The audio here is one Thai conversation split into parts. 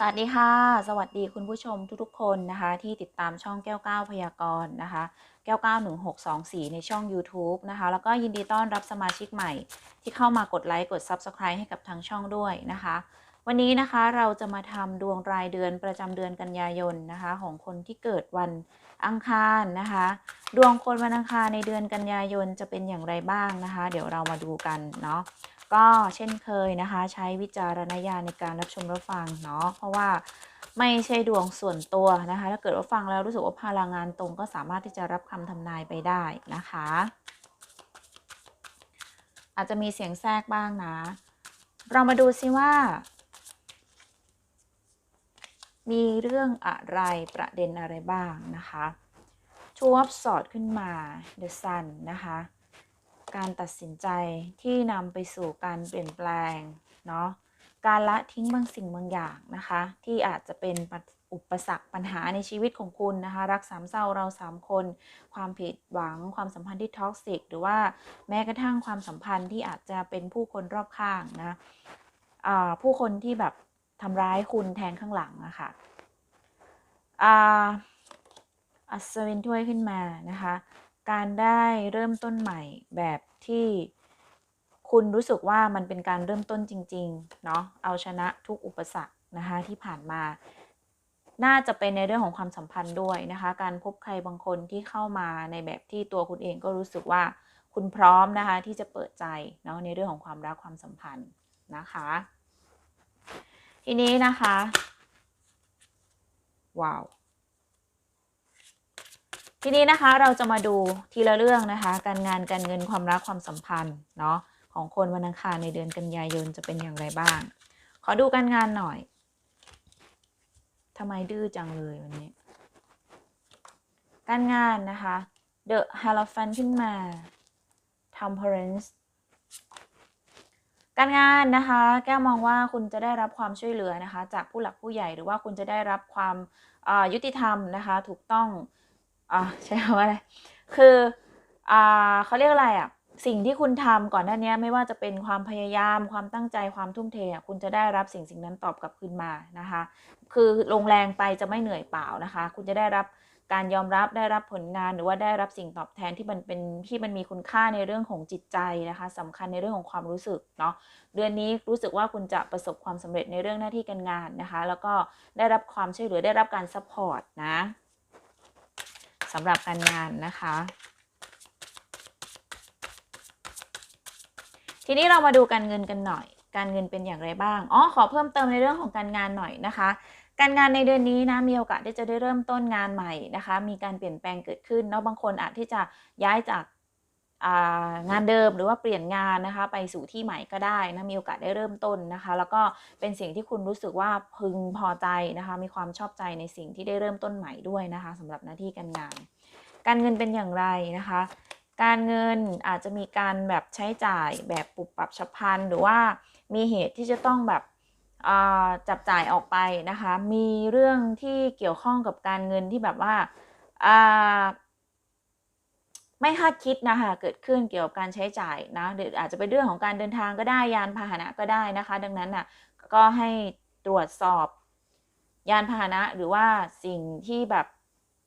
สวัสดีค่ะ สวัสดีคุณผู้ชมทุกๆคนนะคะ ที่ติดตามช่องแก้วเก้าพยากรณ์นะคะ แก้วเก้า1624ในช่อง YouTube นะคะ แล้วก็ยินดีต้อนรับสมาชิกใหม่ ที่เข้ามากดไลค์กด Subscribe ให้กับทางช่องด้วยนะคะ วันนี้นะคะเราจะมาทำดวงรายเดือนประจำเดือนกันยายนนะคะ ของคนที่เกิดวันอังคารนะคะ ดวงคนวันอังคารในเดือนกันยายนจะเป็นอย่างไรบ้างนะคะ เดี๋ยวเรามาดูกันเนาะ ก็เช่นเคยนะคะ ใช้วิจารณญาณในการรับชมรับฟังเนาะเพราะว่าไม่ใช่ดวงส่วนตัวนะคะ ถ้าเกิดว่าฟังแล้วรู้สึกว่าพลังงานตรงก็สามารถที่จะรับคำทำนายไปได้นะคะ อาจจะมีเสียงแทรกบ้างนะ เรามาดูซิว่า มีเรื่องอะไรประเด็นอะไรบ้างนะคะทูอัพสอดขึ้นมา The Sun นะคะ การตัดสินใจที่นำไปสู่การเปลี่ยนแปลงเนาะการละทิ้งบางสิ่งบางอย่างนะคะ ที่อาจจะเป็นอุปสรรคปัญหาในชีวิตของคุณนะคะ รักสามเศร้าเราสามคน ความผิดหวังความสัมพันธ์ที่ท็อกซิกหรือว่าแม้กระทั่งความสัมพันธ์ที่อาจจะเป็นผู้คนรอบข้างนะผู้คนที่แบบทำร้ายคุณแทนข้างหลังนะคะอัศวินถ้วยขึ้นมานะคะ การได้เริ่มต้นใหม่แบบที่คุณรู้สึกว่ามันเป็นการเริ่มต้นจริงๆเนาะเอาชนะทุกอุปสรรคนะคะที่ผ่านมา น่าจะเป็นในเรื่องของความสัมพันธ์ด้วยนะคะ การพบใครบางคนที่เข้ามาในแบบที่ตัวคุณเองก็รู้สึกว่าคุณพร้อมนะคะที่จะเปิดใจเนาะในเรื่องของความรักความสัมพันธ์นะคะ ทีนี้นะคะ ว้าว ทีนี้นะคะเราจะมาดูทีละเรื่องนะคะ การงานการเงินความรักความสัมพันธ์เนาะของคนวันอังคารในเดือนกันยายนจะเป็นอย่างไรบ้าง ขอดูการงานหน่อยทำไมดื้อจังเลยวันนี้ การงานนะคะ The Hierophant ขึ้นมา Temperance การงานนะคะ แก้มองว่าคุณจะได้รับความช่วยเหลือนะคะ จากผู้หลักผู้ใหญ่หรือว่าคุณจะได้รับความยุติธรรมนะคะ ถูกต้อง อ่าใช่คำว่าอะไรคืออ่าเขาเรียกอะไรอะสิ่งที่คุณทำก่อนหน้านี้ไม่ว่าจะเป็นความพยายาม ความตั้งใจความทุ่มเทคุณจะได้รับสิ่งสิ่งนั้นตอบกลับคืนมานะคะ คือลงแรงไปจะไม่เหนื่อยเปล่านะคะ คุณจะได้รับการยอมรับได้รับผลงานหรือว่าได้รับสิ่งตอบแทนที่มันเป็นที่มันมีคุณค่าในเรื่องของจิตใจนะคะสำคัญในเรื่องของความรู้สึกเนาะเดือนนี้รู้สึกว่าคุณจะประสบความสำเร็จในเรื่องหน้าที่การงานนะคะ แล้วก็ได้รับความช่วยเหลือได้รับการซัพพอร์ตนะ สำหรับการงานนะคะ ทีนี้เรามาดูการเงินกันหน่อย การเงินเป็นอย่างไรบ้าง อ๋อ ขอเพิ่มเติมในเรื่องของการงานหน่อยนะคะ การงานในเดือนนี้นะมีโอกาสที่จะได้เริ่มต้นงานใหม่นะคะ มีการเปลี่ยนแปลงเกิดขึ้นเนาะบางคนอาจที่จะย้ายจาก งานเดิมหรือว่าเปลี่ยนงานนะคะ ไปสู่ที่ใหม่ก็ได้นะมีโอกาสได้เริ่มต้นนะคะ แล้วก็เป็นสิ่งที่คุณรู้สึกว่าพึงพอใจนะคะ มีความชอบใจในสิ่งที่ได้เริ่มต้นใหม่ด้วยนะคะสำหรับหน้าที่การงาน การเงินเป็นอย่างไรนะคะ การเงินอาจจะมีการแบบใช้จ่ายแบบปุบปรับฉับพลันหรือว่ามีเหตุที่จะต้องแบบจับจ่ายออกไปนะคะ มีเรื่องที่เกี่ยวข้องกับการเงินที่แบบว่า ไม่คาดคิดนะคะเกิดขึ้นเกี่ยวกับการใช้จ่ายนะหรืออาจจะเป็นเรื่องของการเดินทางก็ได้ยานพาหนะก็ได้นะคะ ดังนั้นน่ะก็ให้ตรวจสอบยานพาหนะหรือว่าสิ่งที่แบบ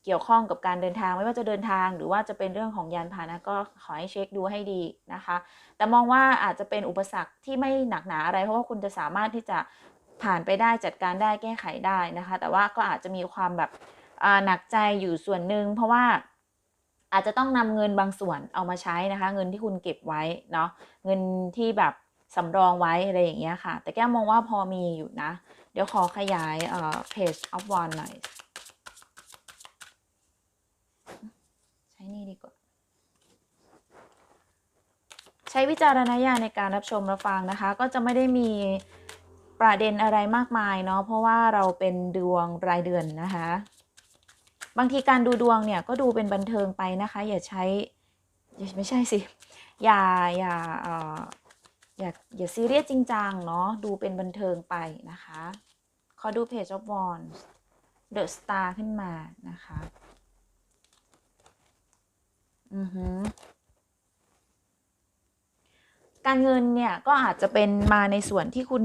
เกี่ยวข้องกับการเดินทางไม่ว่าจะเดินทาง หรือว่าจะเป็นเรื่องของยานพาหนะก็ขอให้เช็คดูให้ดีนะคะ แต่มองว่าอาจจะเป็นอุปสรรคที่ไม่หนักหนาอะไร เพราะว่าคุณจะสามารถที่จะผ่านไปได้จัดการได้แก้ไขได้นะคะ แต่ว่าก็อาจจะมีความแบบหนักใจอยู่ส่วนหนึ่งเพราะว่า อาจจะต้องนำเงินบางส่วนเอามาใช้นะคะ เงินที่คุณเก็บไว้เนาะเงินที่แบบสำรองไว้อะไรอย่างเงี้ยค่ะ แต่แก้มองว่าพอมีอยู่นะ เดี๋ยวขอขยายเอ่อ page of one หน่อย ใช้นี่ดีกว่า ใช้วิจารณญาณในการรับชมรับฟังนะคะ ก็จะไม่ได้มีประเด็นอะไรมากมายเนาะเพราะว่าเราเป็นดวงรายเดือนนะคะ บางทีการดูดวงเนี่ยก็ดูเป็นบันเทิงไปนะคะ อย่าใช้ไม่ใช่สิ อย่าอย่าเอ่ออย่าอย่าซีเรียสจริงจังเนาะดูเป็นบันเทิงไปนะคะ ขอดู Page of Wands The Star ขึ้นมานะคะอือฮึการเงินเนี่ยก็อาจจะเป็นมาในส่วนที่คุณ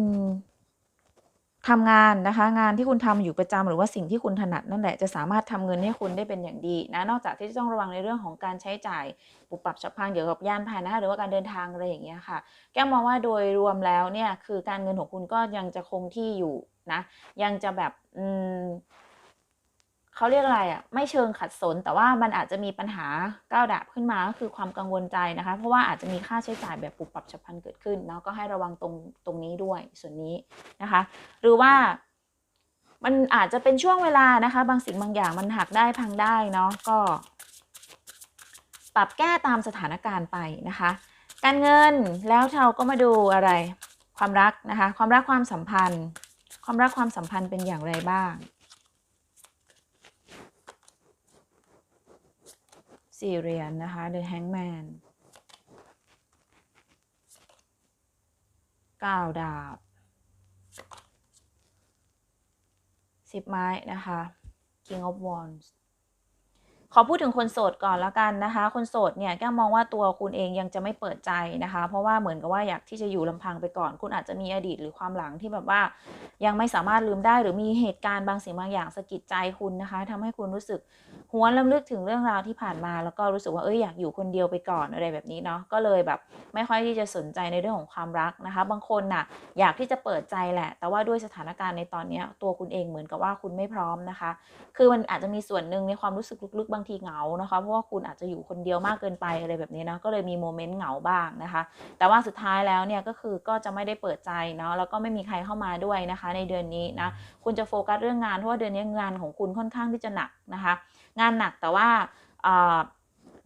ทำงานนะคะ งานที่คุณทำอยู่ประจำหรือว่าสิ่งที่คุณถนัดนั่นแหละจะสามารถทำเงินให้คุณได้เป็นอย่างดีนะนอกจากที่จะต้องระวังในเรื่องของการใช้จ่ายปุบปับฉับพลันเกี่ยวกับยานพาหนะหรือว่าการเดินทางอะไรอย่างเงี้ยค่ะ แก้มมองว่าโดยรวมแล้วเนี่ยคือการเงินของคุณก็ยังจะคงที่อยู่นะยังจะแบบอืม เขาเรียกอะไรอะ่ะไม่เชิงขัดสน แต่ว่ามันอาจจะมีปัญหาก้าวดาบขึ้นมาก็คือความกังวลใจนะคะ เพราะว่าอาจจะมีค่าใช้จ่ายแบบปุบปับฉับพลันเกิดขึ้นเนาะก็ให้ระวังตรงตรงนี้ด้วยส่วนนี้นะคะ หรือว่ามันอาจจะเป็นช่วงเวลานะคะ บางสิ่งบางอย่างมันหักได้พังได้เนาะก็ ปรับแก้ตามสถานการณ์ไปนะคะ การเงินแล้วเราก็มาดูอะไร ความรักนะคะ ความรักความสัมพันธ์ ความรักความสัมพันธ์เป็นอย่างไรบ้าง สี่เหรียญนนะคะ The Hangman เก้าดาบสิบไม้นะคะ King of Wands ขอพูดถึงคนโสดก่อนแล้วกันนะคะ คนโสดเนี่ยแก้มมองว่าตัวคุณเองยังจะไม่เปิดใจนะคะ เพราะว่าเหมือนกับว่าอยากที่จะอยู่ลำพังไปก่อน คุณอาจจะมีอดีตหรือความหลังที่แบบว่า ยังไม่สามารถลืมได้หรือมีเหตุการณ์บางสิ่งบางอย่างสะกิดใจคุณนะคะทำให้คุณรู้สึก หวนลำลึกถึงเรื่องราวที่ผ่านมา แล้วก็รู้สึกว่าเอ้ยอยากอยู่คนเดียวไปก่อนอะไรแบบนี้เนาะก็เลยแบบไม่ค่อยที่จะสนใจในเรื่องของความรักนะคะ บางคนน่ะอยากที่จะเปิดใจแหละ แต่ว่าด้วยสถานการณ์ในตอนนี้ตัวคุณเองเหมือนกับว่าคุณไม่พร้อมนะคะ คือมันอาจจะมีส่วนหนึ่งในความรู้สึกลึกๆบางทีเหงานะคะเพราะว่าคุณอาจจะอยู่คนเดียวมากเกินไปอะไรแบบนี้นะก็เลยมีโมเมนต์เหงาบ้างนะคะ แต่ว่าสุดท้ายแล้วเนี่ยก็คือก็จะไม่ได้เปิดใจเนาะแล้วก็ไม่มีใครเข้ามาด้วยนะคะ ในเดือนนี้นะคุณจะโฟกัสเรื่องงานเพราะว่าเดือนนี้งานของคุณค่อนข้างที่จะหนักนะคะ งานหนักแต่ว่า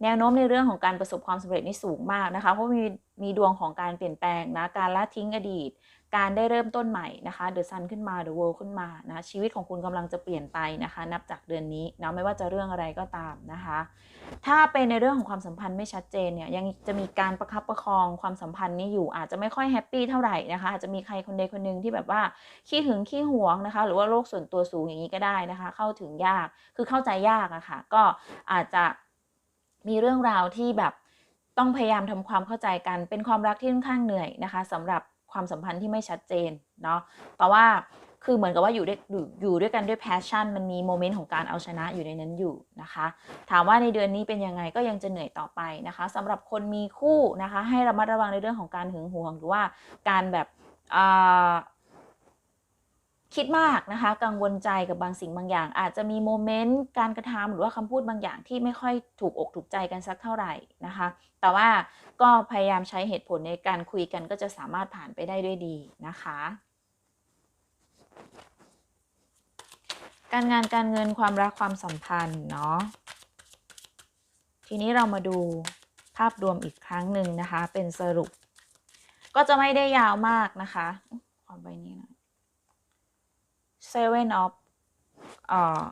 แนวโน้มในเรื่องของการประสบความสำเร็จนี่สูงมากนะคะเพราะมีมีดวงของการเปลี่ยนแปลงนะการละทิ้งอดีต การได้เริ่มต้นใหม่นะคะเดอะซันขึ้นมาเดอะเวิลด์ขึ้นมานะชีวิตของคุณกำลังจะเปลี่ยนไปนะคะ นับจากเดือนนี้นะไม่ว่าจะเรื่องอะไรก็ตามนะคะ ถ้าเป็นในเรื่องของความสัมพันธ์ไม่ชัดเจนเนี่ยยังจะมีการประคับประคองความสัมพันธ์นี้อยู่อาจจะไม่ค่อยแฮปปี้เท่าไหร่นะคะอาจจะมีใครคนใดคนหนึ่งที่แบบว่าขี้หึงขี้หวงนะคะ หรือว่าโรคส่วนตัวสูงอย่างนี้ก็ได้นะคะ เข้าถึงยากคือเข้าใจยากอะคะ่ะก็อาจจะมีเรื่องราวที่แบบต้องพยายามทำความเข้าใจกันเป็นความรักที่ค่อนข้างเหนื่อยนะคะสำหรับ ความสัมพันธ์ที่ไม่ชัดเจนเนาะแต่ว่าคือเหมือนกับว่าอยู่ด้วยอยู่ด้วยกันด้วยแพชชั่น มันมีโมเมนต์ของการเอาชนะอยู่ในนั้นอยู่นะคะ ถามว่าในเดือนนี้เป็นยังไงก็ยังจะเหนื่อยต่อไปนะคะสำหรับคนมีคู่นะคะ ให้ระมัดระวังในเรื่องของการหึงหวงหรือว่าการแบบ คิดมากนะคะ กังวลใจกับบางสิ่งบางอย่าง อาจจะมีโมเมนต์การกระทำหรือว่าคำพูดบางอย่างที่ไม่ค่อยถูกอกถูกใจกันสักเท่าไหร่นะคะ แต่ว่าก็พยายามใช้เหตุผลในการคุยกันก็จะสามารถผ่านไปได้ด้วยดีนะคะ การงานการเงินความรักความสัมพันธ์เนาะทีนี้เรามาดูภาพรวมอีกครั้งหนึ่งนะคะ เป็นสรุป ก็จะไม่ได้ยาวมากนะคะขอใบนี้นะ หน่อย Seven of เอ่อ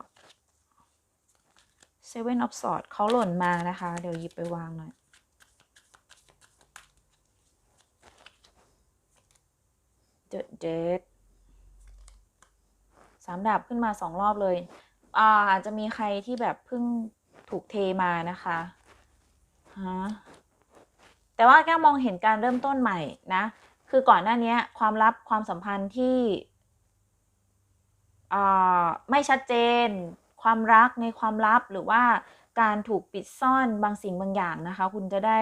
Seven of Swords เขาหล่นมานะคะ เดี๋ยวหยิบไปวางหน่อย The Dead สามดาบขึ้นมาสองรอบเลยอ่าอาจจะมีใครที่แบบเพิ่งถูกเทมานะคะฮะแต่ว่าแก้มองเห็นการเริ่มต้นใหม่นะ คือก่อนหน้านี้ความลับความสัมพันธ์ที่ ไม่ชัดเจน ความรักในความลับหรือว่า การถูกปิดซ่อนบางสิ่งบางอย่างนะคะ คุณจะได้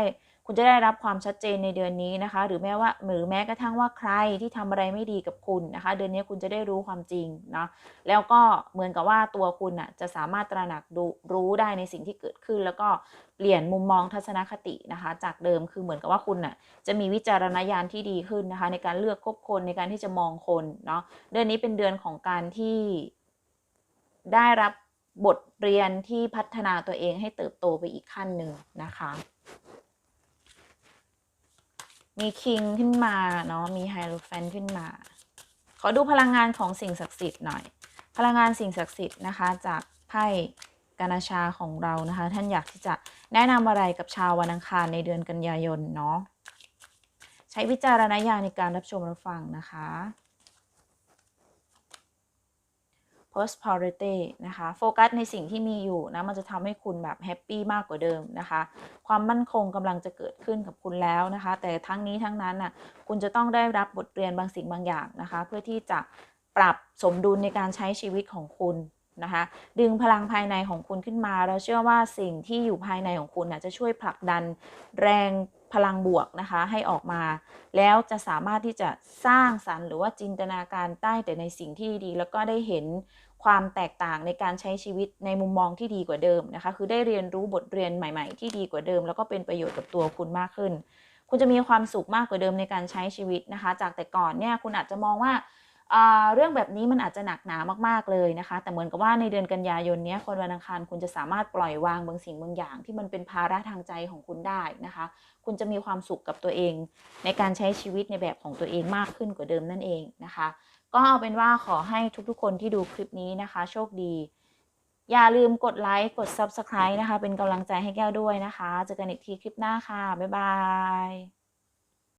คุณจะได้รับความชัดเจนในเดือนนี้นะคะ หรือแม้ว่าหรือแม้กระทั่งว่าใครที่ทำอะไรไม่ดีกับคุณนะคะ เดือนนี้คุณจะได้รู้ความจริงเนาะแล้วก็เหมือนกับว่าตัวคุณอะจะสามารถตระหนักดูรู้ได้ในสิ่งที่เกิดขึ้น แล้วก็เปลี่ยนมุมมองทัศนคตินะคะ จากเดิมคือเหมือนกับว่าคุณอะจะมีวิจารณญาณที่ดีขึ้นนะคะ ในการเลือกคบคนในการที่จะมองคนเนาะเดือนนี้เป็นเดือนของการที่ได้รับ บทเรียนที่พัฒนาตัวเองให้เติบโตไปอีกขั้นหนึ่งนะคะ มีคิงขึ้นมาเนาะมีไฮโลแฟนขึ้นมา ขอดูพลังงานของสิ่งศักดิ์สิทธิ์หน่อย พลังงานสิ่งศักดิ์สิทธิ์นะคะ จากไพ่กานาชาของเรานะคะ ท่านอยากที่จะแนะนำอะไรกับชาววันอังคารในเดือนกันยายนเนาะใช้วิจารณญาณในการรับชมรับฟังนะคะ prosperity นะคะ โฟกัสในสิ่งที่มีอยู่นะ มันจะทำให้คุณแบบแฮปปี้มากกว่าเดิมนะคะ ความมั่นคงกำลังจะเกิดขึ้นกับคุณแล้วนะคะ แต่ทั้งนี้ทั้งนั้นน่ะ คุณจะต้องได้รับบทเรียนบางสิ่งบางอย่างนะคะ เพื่อที่จะปรับสมดุลในการใช้ชีวิตของคุณนะคะ ดึงพลังภายในของคุณขึ้นมา เราเชื่อว่าสิ่งที่อยู่ภายในของคุณนะจะช่วยผลักดันแรง พลังบวกนะคะให้ออกมา แล้วจะสามารถที่จะสร้างสรรค์หรือว่าจินตนาการใต้แต่ในสิ่งที่ดี แล้วก็ได้เห็นความแตกต่างในการใช้ชีวิตในมุมมองที่ดีกว่าเดิมนะคะ คือได้เรียนรู้บทเรียนใหม่ ๆ ที่ดีกว่าเดิม แล้วก็เป็นประโยชน์กับตัวคุณมากขึ้น คุณจะมีความสุขมากกว่าเดิมในการใช้ชีวิตนะคะ จากแต่ก่อนเนี่ยคุณอาจจะมองว่าอ่า เรื่องแบบนี้มันอาจจะหนักหนามากๆเลยนะคะ แต่เหมือนกับว่าในเดือนกันยายนนี้คนวันอังคารคุณจะสามารถปล่อยวางบางสิ่งบางอย่าง ที่มันเป็นภาระทางใจของคุณได้นะคะ คุณจะมีความสุขกับตัวเอง ในการใช้ชีวิตในแบบของตัวเองมากขึ้นกว่าเดิมนั่นเองนะคะ ก็เอาเป็นว่าขอให้ทุกๆ คนที่ดูคลิปนี้นะคะ โชคดี อย่าลืมกดไลค์กด Subscribe นะคะ เป็นกำลังใจให้แก้วด้วยนะคะเจอกันอีกทีคลิปหน้าค่ะบ๊ายบาย